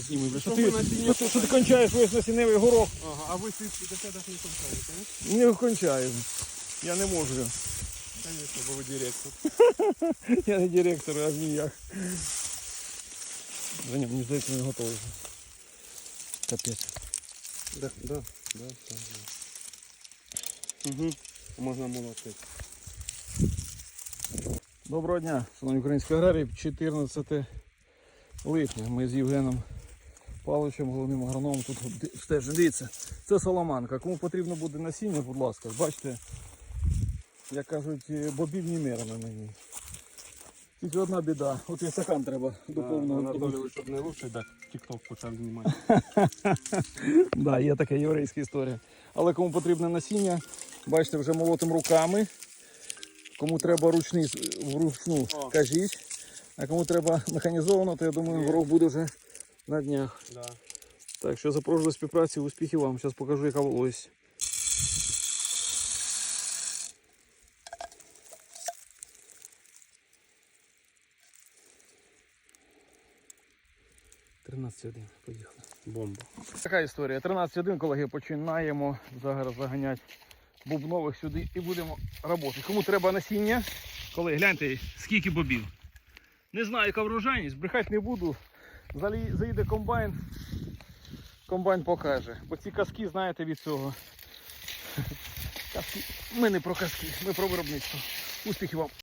Зніми, ви Що що ти, що, що ти кончаєш весь насінневий горох? Ага, а ви свідки до тебе не кончаєте, Не кончаю. Я не можу. Звісно, бо ви директор. Я не директор, а ніяк. Да ні, мені здається, він готовий. вже. Капець. Да, да, да, да. Угу. Можна молотити. Доброго дня, шановні українські аграрії. 14 липня. Ми з Євгеном Павловичем, головним агрономом, тут стежимо. Дивіться, це соломанка. Кому потрібно буде насіння, будь ласка, бачите, як кажуть, бобівні мери на мені. Тільки одна біда. От і стакан треба до повного. Анатолійович, щоб не лучше, так тік-ток почав знімати. Да, є така єврейська історія. Але кому потрібне насіння, бачите, вже молотим руками. Кому треба ручний, вручну, кажіть. А кому треба механізовано, то я думаю, горох буде вже на днях. Да. Так що запрошую до співпраці, успіхів вам. Зараз покажу, яка вологість. один, поїхали. Бомба. Така історія. 13.1, колеги, починаємо зараз заганяти бубнових сюди і будемо працювати. Кому треба насіння? Колеги, гляньте, скільки бобів. Не знаю, яка врожайність, брехати не буду. Заїде комбайн, комбайн покаже. Бо ці казки, знаєте, від цього. Казки. Ми не про казки, ми про виробництво. Успіхів вам!